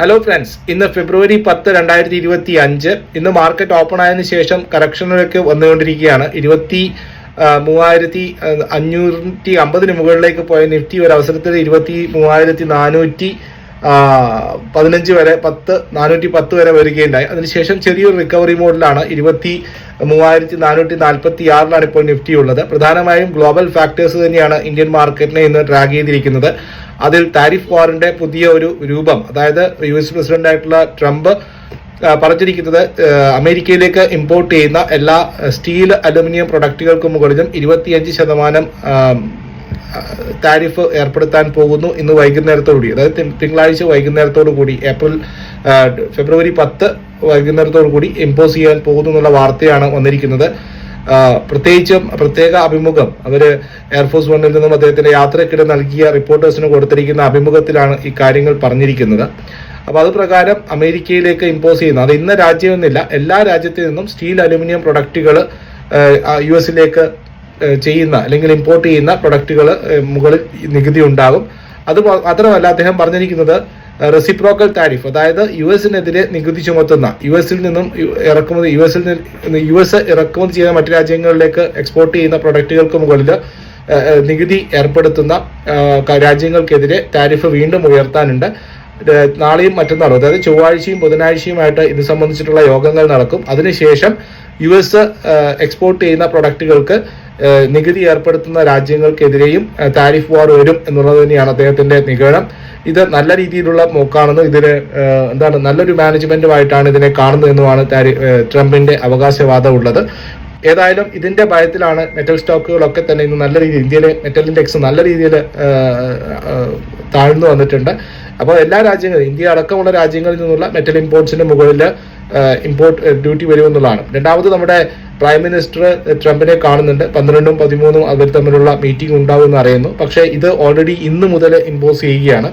Hello friends ഇന്ന് ഫെബ്രുവരി പത്ത് രണ്ടായിരത്തി ഇരുപത്തി അഞ്ച് ഇന്ന് മാർക്കറ്റ് ഓപ്പൺ ആയതിനു ശേഷം കറക്ഷനിലേക്ക് വന്നുകൊണ്ടിരിക്കുകയാണ്. ഇരുപത്തി മൂവായിരത്തി അഞ്ഞൂറ്റി അമ്പതിന് മുകളിലേക്ക് പോയ നിഫ്റ്റി ഒരു അവസരത്തിൽ ഇരുപത്തി മൂവായിരത്തി നാനൂറ്റി പതിനഞ്ച് വരെ പത്ത് നാനൂറ്റി പത്ത് വരെ വരികയുണ്ടായി. അതിനുശേഷം ചെറിയൊരു റിക്കവറി മോഡിലാണ് ഇരുപത്തി മൂവായിരത്തി നാനൂറ്റി നാൽപ്പത്തി ആറിലാണ് ഇപ്പോൾ നിഫ്റ്റി ഉള്ളത് പ്രധാനമായും ഗ്ലോബൽ ഫാക്ടേഴ്സ് തന്നെയാണ് ഇന്ത്യൻ മാർക്കറ്റിനെ ഇന്ന് ട്രാക്ക് ചെയ്തിരിക്കുന്നത്. അതിൽ താരിഫ് വാറിന്റെ പുതിയ ഒരു രൂപം അതായത് യു എസ് പ്രസിഡന്റായിട്ടുള്ള ട്രംപ് പറഞ്ഞിരിക്കുന്നത് അമേരിക്കയിലേക്ക് ഇമ്പോർട്ട് ചെയ്യുന്ന എല്ലാ സ്റ്റീൽ അലുമിനിയം പ്രൊഡക്റ്റുകൾക്ക് മുകളിലും ഇരുപത്തിയഞ്ച് ശതമാനം താരിഫ് ഏർപ്പെടുത്താൻ പോകുന്നു ഇന്ന് വൈകുന്നേരത്തോടുകൂടി. അതായത് തിങ്കളാഴ്ച വൈകുന്നേരത്തോടു കൂടി ഏപ്രിൽ ഫെബ്രുവരി പത്ത് വൈകുന്നേരത്തോടു കൂടി ഇമ്പോസ് ചെയ്യാൻ പോകുന്നു എന്നുള്ള വാർത്തയാണ് വന്നിരിക്കുന്നത്. പ്രത്യേകിച്ചും പ്രത്യേക അഭിമുഖം അവർ എയർഫോഴ്സ് വണ്ണിൽ നിന്നും അദ്ദേഹത്തിന്റെ യാത്രക്കിടെ നൽകിയ റിപ്പോർട്ടേഴ്സിന് കൊടുത്തിരിക്കുന്ന അഭിമുഖത്തിലാണ് ഈ കാര്യങ്ങൾ പറഞ്ഞിരിക്കുന്നത്. അപ്പൊ അത് പ്രകാരം അമേരിക്കയിലേക്ക് ഇമ്പോസ് ചെയ്യുന്നു. അത് ഇന്ന രാജ്യമെന്നില്ല എല്ലാ രാജ്യത്തു നിന്നും സ്റ്റീൽ അലുമിനിയം പ്രൊഡക്റ്റുകൾ യു എസിലേക്ക് ചെയ്യുന്ന അല്ലെങ്കിൽ ഇമ്പോർട്ട് ചെയ്യുന്ന പ്രൊഡക്റ്റുകൾ മുകളിൽ നികുതി ഉണ്ടാകും. അത് മാത്രമല്ല അദ്ദേഹം പറഞ്ഞിരിക്കുന്നത് റെസിപ്രോക്കൽ താരിഫ് അതായത് യു എസിനെതിരെ നികുതി ചുമത്തുന്ന യു എസിൽ നിന്നും ഇറക്കുമതി യു എസിൽ യു എസ് ഇറക്കുമതി ചെയ്യുന്ന മറ്റു രാജ്യങ്ങളിലേക്ക് എക്സ്പോർട്ട് ചെയ്യുന്ന പ്രൊഡക്റ്റുകൾക്ക് മുകളിൽ നികുതി ഏർപ്പെടുത്തുന്ന രാജ്യങ്ങൾക്കെതിരെ താരിഫ് വീണ്ടും ഉയർത്താനുണ്ട്. നാളെയും മറ്റന്നാളും അതായത് ചൊവ്വാഴ്ചയും ബുധനാഴ്ചയുമായിട്ട് ഇത് സംബന്ധിച്ചിട്ടുള്ള യോഗങ്ങൾ നടക്കും. അതിനുശേഷം യു എസ് എക്സ്പോർട്ട് ചെയ്യുന്ന പ്രൊഡക്റ്റുകൾക്ക് നികുതി ഏർപ്പെടുത്തുന്ന രാജ്യങ്ങൾക്കെതിരെയും താരിഫ് വാർ വരും എന്നുള്ളത് തന്നെയാണ് അദ്ദേഹത്തിന്റെ നിഗമനം ഇത് നല്ല രീതിയിലുള്ള മോക്കാണെന്നും ഇതിന് എന്താണ് നല്ലൊരു മാനേജ്മെന്റുമായിട്ടാണ് ഇതിനെ കാണുന്നതെന്നുമാണ് ട്രംപിന്റെ അവകാശവാദം ഉള്ളത്. ഏതായാലും ഇതിന്റെ ഭയത്തിലാണ് മെറ്റൽ സ്റ്റോക്കുകളൊക്കെ തന്നെ ഇന്ന് നല്ല രീതിയിൽ ഇന്ത്യയിലെ മെറ്റൽ ഇൻഡെക്സ് നല്ല രീതിയിൽ താഴ്ന്നു വന്നിട്ടുണ്ട്. അപ്പോൾ എല്ലാ രാജ്യങ്ങളും ഇന്ത്യ അടക്കമുള്ള രാജ്യങ്ങളിൽ നിന്നുള്ള മെറ്റൽ ഇമ്പോർട്ട്സിന് മുകളിൽ ഇമ്പോർട്ട് ഡ്യൂട്ടി വരുമെന്നുള്ളതാണ്. രണ്ടാമത് നമ്മുടെ പ്രൈം മിനിസ്റ്റർ ട്രംപിനെ കാണുന്നുണ്ട്. പന്ത്രണ്ടും പതിമൂന്നും അവർ തമ്മിലുള്ള മീറ്റിംഗ് ഉണ്ടാവുമെന്ന് അറിയുന്നു. പക്ഷേ ഇത് ഓൾറെഡി ഇന്ന് മുതൽ ഇമ്പോസ് ചെയ്യുകയാണ്.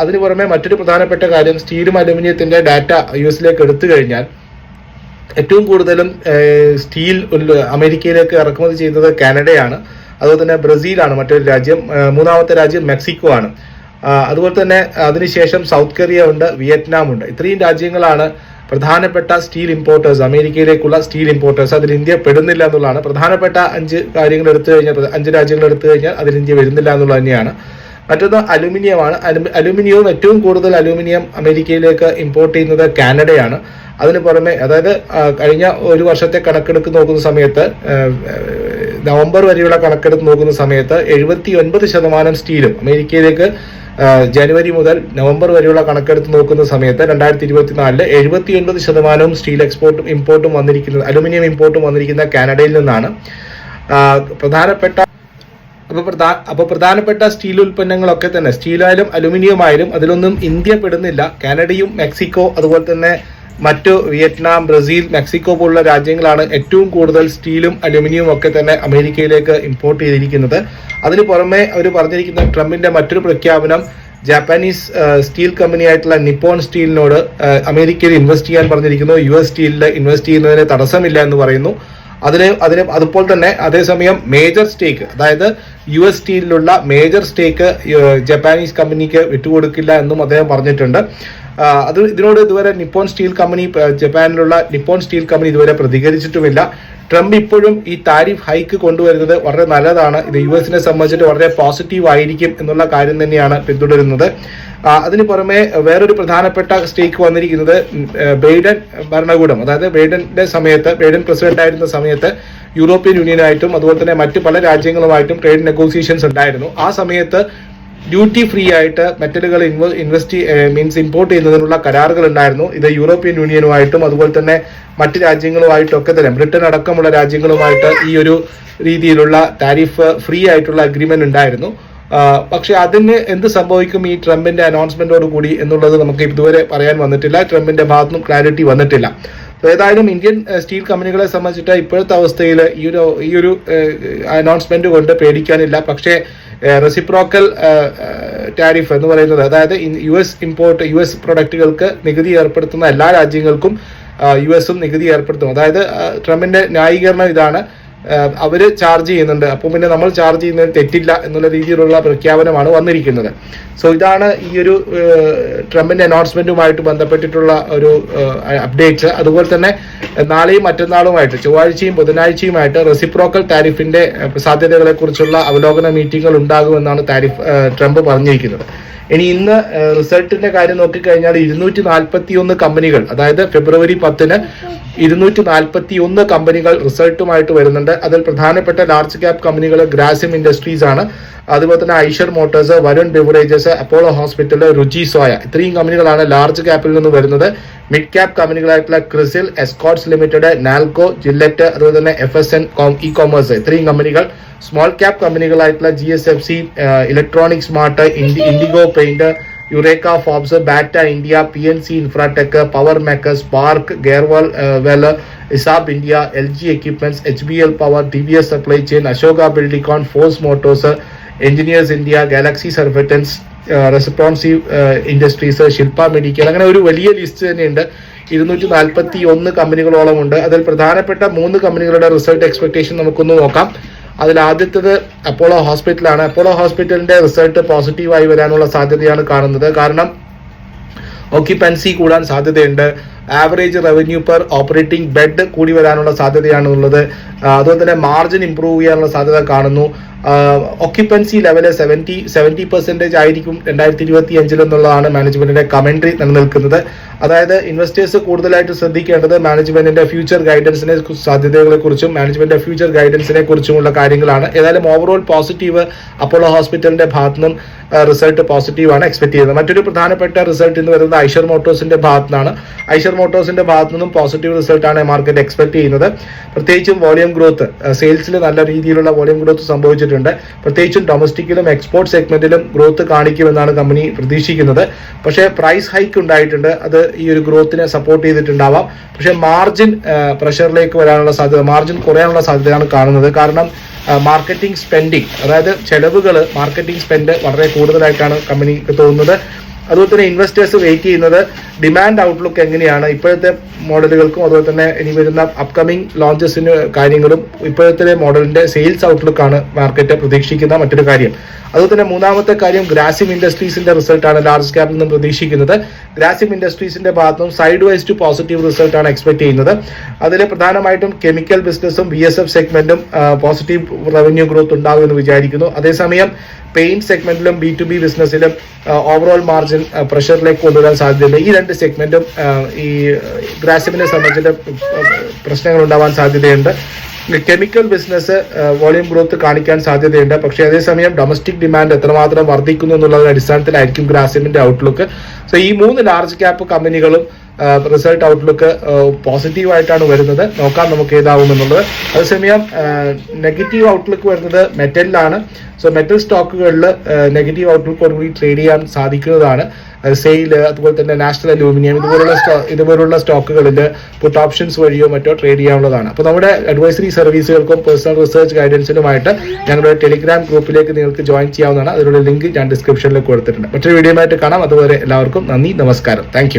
അതിനു പുറമെ മറ്റൊരു പ്രധാനപ്പെട്ട കാര്യം സ്റ്റീലും അലുമിനിയത്തിന്റെ ഡാറ്റ യു എസിലേക്ക് എടുത്തു കഴിഞ്ഞാൽ ഏറ്റവും കൂടുതലും സ്റ്റീൽ അമേരിക്കയിലേക്ക് ഇറക്കുമതി ചെയ്യുന്നത് കാനഡയാണ്. അതുപോലെ തന്നെ ബ്രസീലാണ് മറ്റൊരു രാജ്യം മൂന്നാമത്തെ രാജ്യം മെക്സിക്കോ ആണ് അതുപോലെ തന്നെ അതിനുശേഷം സൗത്ത് കൊറിയ ഉണ്ട് വിയറ്റ്നാം ഉണ്ട് ഇത്രയും രാജ്യങ്ങളാണ് പ്രധാനപ്പെട്ട സ്റ്റീൽ ഇമ്പോർട്ടേഴ്സ് അമേരിക്കയിലേക്കുള്ള സ്റ്റീൽ ഇമ്പോർട്ടേഴ്സ് അതിൽ ഇന്ത്യ പെടുന്നില്ല എന്നുള്ളതാണ്. പ്രധാനപ്പെട്ട അഞ്ച് കാര്യങ്ങൾ എടുത്തു കഴിഞ്ഞാൽ അഞ്ച് രാജ്യങ്ങൾ എടുത്തു കഴിഞ്ഞാൽ അതിൽ ഇന്ത്യ വരുന്നില്ല എന്നുള്ളത് തന്നെയാണ്. മറ്റൊന്ന് അലുമിനിയമാണ്. അലു- അലുമിനിയവും ഏറ്റവും കൂടുതൽ അലുമിനിയം അമേരിക്കയിലേക്ക് ഇമ്പോർട്ട് ചെയ്യുന്നത് കാനഡയാണ്. അതിന് പുറമെ അതായത് കഴിഞ്ഞ ഒരു വർഷത്തെ കണക്കെടുക്ക് നോക്കുന്ന സമയത്ത് നവംബർ വരെയുള്ള കണക്കെടുത്ത് നോക്കുന്ന സമയത്ത് എഴുപത്തി ഒൻപത് ശതമാനം സ്റ്റീലും അമേരിക്കയിലേക്ക് ജനുവരി മുതൽ നവംബർ വരെയുള്ള കണക്കെടുത്ത് നോക്കുന്ന സമയത്ത് രണ്ടായിരത്തി ഇരുപത്തിനാലിൽ എഴുപത്തി ഒൻപത് ശതമാനവും സ്റ്റീൽ എക്സ്പോർട്ടും ഇമ്പോർട്ടും വന്നിരിക്കുന്നത് അലുമിനിയം ഇമ്പോർട്ടും വന്നിരിക്കുന്ന കാനഡയിൽ നിന്നാണ്. പ്രധാനപ്പെട്ട അപ്പൊ പ്രധാ അപ്പൊ പ്രധാനപ്പെട്ട സ്റ്റീൽ ഉൽപ്പന്നങ്ങളൊക്കെ തന്നെ സ്റ്റീലായാലും അലുമിനിയം ആയാലും അതിലൊന്നും ഇന്ത്യ പെടുന്നില്ല. കാനഡയും മെക്സിക്കോ അതുപോലെ തന്നെ മറ്റു വിയറ്റ്നാം ബ്രസീൽ മെക്സിക്കോ പോലുള്ള രാജ്യങ്ങളാണ് ഏറ്റവും കൂടുതൽ സ്റ്റീലും അലുമിനിയവും ഒക്കെ തന്നെ അമേരിക്കയിലേക്ക് ഇമ്പോർട്ട് ചെയ്തിരിക്കുന്നത്. അതിന് പുറമെ അവർ പറഞ്ഞിരിക്കുന്ന ട്രംപിന്റെ മറ്റൊരു പ്രഖ്യാപനം ജാപ്പാനീസ് സ്റ്റീൽ കമ്പനി ആയിട്ടുള്ള നിപ്പോൺ സ്റ്റീലിനോട് അമേരിക്കയിൽ ഇൻവെസ്റ്റ് ചെയ്യാൻ പറഞ്ഞിരിക്കുന്നു. യു എസ് സ്റ്റീലിൽ ഇൻവെസ്റ്റ് ചെയ്യുന്നതിന് തടസ്സമില്ല എന്ന് പറയുന്നു. അതിന് അതിന് അതുപോലെ തന്നെ അതേസമയം മേജർ സ്റ്റേക്ക് അതായത് യു എസ് ടിയിലുള്ള മേജർ സ്റ്റേക്ക് ജപ്പാനീസ് കമ്പനിക്ക് വിട്ടുകൊടുക്കില്ല എന്നും അദ്ദേഹം പറഞ്ഞിട്ടുണ്ട്. അത് ഇതിനോട് ഇതുവരെ നിപ്പോൺ സ്റ്റീൽ കമ്പനി ജപ്പാനിലുള്ള നിപ്പോൺ സ്റ്റീൽ കമ്പനി ഇതുവരെ പ്രതികരിച്ചിട്ടുമില്ല. ട്രംപ് ഇപ്പോഴും ഈ താരിഫ് ഹൈക്ക് കൊണ്ടുവരുന്നത് വളരെ നല്ലതാണ്. ഇത് യു എസിനെ സംബന്ധിച്ചിട്ട് വളരെ പോസിറ്റീവ് ആയിരിക്കും എന്നുള്ള കാര്യം തന്നെയാണ് പിന്തുടരുന്നത്. അതിന് പുറമെ വേറൊരു പ്രധാനപ്പെട്ട സ്റ്റേക്ക് വന്നിരിക്കുന്നത് ബൈഡൻ ഭരണകൂടം. അതായത് ബൈഡന്റെ സമയത്ത് ബൈഡൻ പ്രസിഡന്റ് ആയിരുന്ന സമയത്ത് യൂറോപ്യൻ യൂണിയനായിട്ടും അതുപോലെ തന്നെ മറ്റു പല രാജ്യങ്ങളുമായിട്ടും ട്രേഡ് നെഗോസിയേഷൻസ് ഉണ്ടായിരുന്നു. ആ സമയത്ത് ഡ്യൂട്ടി ഫ്രീ ആയിട്ട് മെറ്റലുകൾ ഇൻവെസ്റ്റ് മീൻസ് ഇമ്പോർട്ട് ചെയ്യുന്നതിനുള്ള കരാറുകൾ ഉണ്ടായിരുന്നു ഇത് യൂറോപ്യൻ യൂണിയനുമായിട്ടും അതുപോലെ തന്നെ മറ്റ് രാജ്യങ്ങളുമായിട്ടും ഒക്കെ തന്നെ ബ്രിട്ടൻ അടക്കമുള്ള രാജ്യങ്ങളുമായിട്ട് ഈ ഒരു രീതിയിലുള്ള താരിഫ് ഫ്രീ ആയിട്ടുള്ള അഗ്രിമെന്റ് ഉണ്ടായിരുന്നു. പക്ഷെ അതിന് എന്ത് സംഭവിക്കും ഈ ട്രംപിന്റെ അനൗൺസ്മെന്റോട് കൂടി എന്നുള്ളത് നമുക്ക് ഇതുവരെ പറയാൻ വന്നിട്ടില്ല. ട്രംപിന്റെ ഭാഗത്തുനിന്നും ക്ലാരിറ്റി വന്നിട്ടില്ല. ഏതായാലും ഇന്ത്യൻ സ്റ്റീൽ കമ്പനികളെ സംബന്ധിച്ചിട്ട് ഇപ്പോഴത്തെ അവസ്ഥയിൽ ഈ ഒരു ഈ ഒരു അനൗൺസ്മെന്റ് കൊണ്ട് പേടിക്കാനില്ല. പക്ഷേ റെസിപ്രോക്കൽ ടാരിഫ് എന്ന് പറയുന്നത് അതായത് U S import U S പ്രൊഡക്റ്റുകൾക്ക് നികുതി ഏർപ്പെടുത്തുന്ന എല്ലാ രാജ്യങ്ങൾക്കും യു എസും നികുതി ഏർപ്പെടുത്തും. അതായത് ട്രംപിന്റെ ന്യായീകരണം ഇതാണ്. അവർ ചാർജ് ചെയ്യുന്നുണ്ട്. അപ്പോൾ പിന്നെ നമ്മൾ ചാർജ് ചെയ്യുന്നത് തെറ്റില്ല എന്നുള്ള രീതിയിലുള്ള പ്രഖ്യാപനമാണ് വന്നിരിക്കുന്നത്. സോ ഇതാണ് ഈ ഒരു ട്രംപിന്റെ അനൗൺസ്മെന്റുമായിട്ട് ബന്ധപ്പെട്ടിട്ടുള്ള ഒരു അപ്ഡേറ്റ്സ് അതുപോലെ തന്നെ നാളെയും മറ്റന്നാളുമായിട്ട് ചൊവ്വാഴ്ചയും ബുധനാഴ്ചയുമായിട്ട് റെസിപ്രോക്കൽ താരിഫിന്റെ സാധ്യതകളെ കുറിച്ചുള്ള അവലോകന മീറ്റിംഗുകൾ ഉണ്ടാകുമെന്നാണ് താരിഫ് ട്രംപ് പറഞ്ഞിരിക്കുന്നത്. ഇനി ഇന്ന് റിസൾട്ടിന്റെ കാര്യം നോക്കിക്കഴിഞ്ഞാൽ ഇരുന്നൂറ്റി നാൽപ്പത്തി ഒന്ന് കമ്പനികൾ അതായത് ഫെബ്രുവരി പത്തിന് ഇരുന്നൂറ്റി നാൽപ്പത്തി ഒന്ന് കമ്പനികൾ റിസൾട്ടുമായിട്ട് വരുന്നുണ്ട്. അതിൽ പ്രധാനപ്പെട്ട ലാർജ് ക്യാപ് കമ്പനികൾ ഗ്രാസിം ഇൻഡസ്ട്രീസ് ആണ്. അതുപോലെ തന്നെ Eicher Motors Varun Beverages Apollo Hospital Ruchi Soya ഇത്രയും കമ്പനികളാണ് ലാർജ് ക്യാപ്പിൽ നിന്ന് വരുന്നത്. Mid cap കമ്പനികളായിട്ടുള്ള CRISIL Escorts Limited NALCO Gillette അതുപോലെ തന്നെ F S N E commerce ഇത്രയും കമ്പനികൾ small cap കമ്പനികളായിട്ടുള്ള G S F C electronic smart Indigo paint Eureka Forbes Bata India P N C Infratech power makers park Garware well ESAB India L G equipments H B L power T V S supply chain Ashoka Buildcon Force Motors Engineers India Galaxy Surfactants Responsive Industries Shilpa Medical അങ്ങനെ ഒരു വലിയ list തന്നെയുണ്ട്. ഇരുന്നൂറ്റി നാൽപ്പത്തി ഒന്ന് കമ്പനികളോളം ഉണ്ട്. അതിൽ പ്രധാനപ്പെട്ട മൂന്ന് കമ്പനികളുടെ റിസൾട്ട് എക്സ്പെക്ടേഷൻ നമുക്കൊന്ന് നോക്കാം. അതിൽ ആദ്യത്തേത് അപ്പോളോ ഹോസ്പിറ്റലാണ്. അപ്പോളോ ഹോസ്പിറ്റലിന്റെ റിസൾട്ട് പോസിറ്റീവായി വരാനുള്ള സാധ്യതയാണ് കാണുന്നത്. കാരണം ഓക്യുപ്പൻസി കൂടാൻ സാധ്യതയുണ്ട്. Average revenue per operating bed കൂടി വരാനുള്ള സാധ്യതയാണുള്ളത്. അതുപോലെ തന്നെ മാർജിൻ ഇംപ്രൂവ് ചെയ്യാനുള്ള സാധ്യത കാണുന്നു. Occupancy level seventy seventy percentage ആയിരിക്കും രണ്ടായിരത്തി ഇരുപത്തി അഞ്ചിൽ എന്നുള്ളതാണ് മാനേജ്മെന്റിന്റെ കമന്ററി നിലനിൽക്കുന്നത്. അതായത് ഇൻവെസ്റ്റേഴ്സ് കൂടുതലായിട്ട് ശ്രദ്ധിക്കേണ്ടത് മാനേജ്മെന്റിന്റെ ഫ്യൂച്ചർ ഗൈഡൻസിനെ സാധ്യതകളെ കുറിച്ചും മാനേജ്മെന്റിന്റെ ഫ്യൂച്ചർ ഗൈഡൻസിനെ കുറിച്ചുമുള്ള കാര്യങ്ങളാണ്. ഏതായാലും ഓവറോൾ പോസിറ്റീവ് അപ്പോളോ ഹോസ്പിറ്റലിന്റെ ഭാഗത്തു നിന്നും റിസൾട്ട് പോസിറ്റീവാണ് എക്സ്പെക്ട് ചെയ്യുന്നത്. മറ്റൊരു പ്രധാനപ്പെട്ട റിസൾട്ട് എന്ന് വരുന്നത് ഐഷർ മോട്ടോഴ്സിന്റെ ഭാഗത്തു നിന്നാണ് ഐഷർ മോട്ടോഴ്സിന്റെ ഭാഗത്തു നിന്നും പോസിറ്റീവ് റിസൾട്ട് ആണ് മാർക്കറ്റ് എക്സ്പെക്ട് ചെയ്യുന്നത്. പ്രത്യേകിച്ചും വോളിയം ഗ്രോത്ത് സെയിൽസിൽ നല്ല രീതിയിലുള്ള വോളിയം ഗ്രോത്ത് സംഭവിച്ചിട്ടുണ്ട്. പ്രത്യേകിച്ചും ഡൊമസ്റ്റിക്കിലും എക്സ്പോർട്ട് സെഗ്മെന്റിലും ഗ്രോത്ത് കാണിക്കുമെന്നാണ് കമ്പനി പ്രതീക്ഷിക്കുന്നത്. പക്ഷേ പ്രൈസ് ഹൈക്ക് ഉണ്ടായിട്ടുണ്ട്. അത് ഈ ഒരു ഗ്രോത്തിനെ സപ്പോർട്ട് ചെയ്തിട്ടുണ്ടാവാം. പക്ഷേ മാർജിൻ പ്രഷറിലേക്ക് വരാനുള്ള സാധ്യത മാർജിൻ കുറയാനുള്ള സാധ്യതയാണ് കാണുന്നത്. കാരണം മാർക്കറ്റിംഗ് സ്പെൻഡിങ് അതായത് ചെലവുകൾ മാർക്കറ്റിംഗ് സ്പെൻഡ് വളരെ കൂടുതലായിട്ടാണ് കമ്പനിക്ക് തോന്നുന്നത്. അതുപോലെ തന്നെ ഇൻവെസ്റ്റേഴ്സ് വെയിറ്റ് ചെയ്യുന്നത് ഡിമാൻഡ് ഔട്ട്ലുക്ക് എങ്ങനെയാണ്? ഇപ്പോഴത്തെ മോഡലുകൾക്കും അതുപോലെ തന്നെ ഇനി വരുന്ന അപ്കമിംഗ് ലോഞ്ചസിന് കാര്യങ്ങളും ഇപ്പോഴത്തെ മോഡലിന്റെ സെയിൽസ് ഔട്ട്ലുക്കാണ് മാർക്കറ്റ് പ്രതീക്ഷിക്കുന്ന മറ്റൊരു കാര്യം. അതുപോലെ തന്നെ മൂന്നാമത്തെ കാര്യം ഗ്രാസിം ഇൻഡസ്ട്രീസിന്റെ റിസൾട്ടാണ് ലാർജ് ക്യാപിൽ നിന്ന് പ്രതീക്ഷിക്കുന്നത്. ഗ്രാസിം ഇൻഡസ്ട്രീസിന്റെ ഭാഗത്തും സൈഡ് വൈസ് ടു പോസിറ്റീവ് റിസൾട്ടാണ് എക്സ്പെക്ട് ചെയ്യുന്നത്. അതിൽ പ്രധാനമായിട്ടും കെമിക്കൽ ബിസിനസ്സും ബി എസ് എഫ് സെഗ്മെന്റും പോസിറ്റീവ് റവന്യൂ ഗ്രോത്ത് ഉണ്ടാകുമെന്ന് വിചാരിക്കുന്നു. അതേസമയം പെയിന്റ് സെഗ്മെന്റിലും ബി ടു ബി ബിസിനസ്സിലും ഓവറോൾ മാർജിൻ പ്രഷറിലേക്ക് കൊണ്ടുവരാൻ സാധ്യതയുണ്ട്. ഈ രണ്ട് സെഗ്മെന്റും ഈ ഗ്രാസിമിനെ സംബന്ധിച്ചിട്ട് പ്രശ്നങ്ങൾ ഉണ്ടാവാൻ സാധ്യതയുണ്ട്. കെമിക്കൽ ബിസിനസ് വോളിയം ഗ്രോത്ത് കാണിക്കാൻ സാധ്യതയുണ്ട്. പക്ഷേ അതേസമയം ഡൊമസ്റ്റിക് ഡിമാൻഡ് എത്രമാത്രം വർദ്ധിക്കുന്നു എന്നുള്ളതിന്റെ അടിസ്ഥാനത്തിലായിരിക്കും ഗ്രാസിമിന്റെ ഔട്ട്ലുക്ക് സോ ഈ മൂന്ന് ലാർജ് ക്യാപ്പ് കമ്പനികളും റിസൾട്ട് ഔട്ട്ലുക്ക് പോസിറ്റീവ് ആയിട്ടാണ് വരുന്നത്. നോക്കാം നമുക്ക് ഏതാവും എന്നുള്ളത് അതേസമയം നെഗറ്റീവ് ഔട്ട്ലുക്ക് വരുന്നത് മെറ്റലിലാണ്. സോ മെറ്റൽ സ്റ്റോക്കുകളിൽ നെഗറ്റീവ് ഔട്ട്ലുക്കോടുകൂടി ട്രേഡ് ചെയ്യാൻ സാധിക്കുന്നതാണ്. സെയിൽ അതുപോലെ തന്നെ നാഷണൽ അലൂമിനിയം ഇതുപോലുള്ള ഇതുപോലുള്ള സ്റ്റോക്കുകളിൽ പുട്ട് ഓപ്ഷൻസ് വഴിയോ മറ്റോ ട്രേഡ് ചെയ്യാവുന്നതാണ്. അപ്പോൾ നമ്മുടെ അഡ്വൈസറി സർവീസുകൾക്കും പേഴ്സണൽ റിസർച്ച് ഗൈഡൻസിനുമായിട്ട് ഞങ്ങളുടെ ടെലിഗ്രാം ഗ്രൂപ്പിലേക്ക് നിങ്ങൾക്ക് ജോയിൻ ചെയ്യാവുന്നതാണ്. അതിനുള്ള ലിങ്ക് ഞാൻ ഡിസ്ക്രിപ്ഷനിൽ കൊടുത്തിട്ടുണ്ട്. മറ്റൊരു വീഡിയോ ആയിട്ട് കാണാം. അതുപോലെ എല്ലാവർക്കും നന്ദി നമസ്കാരം. താങ്ക്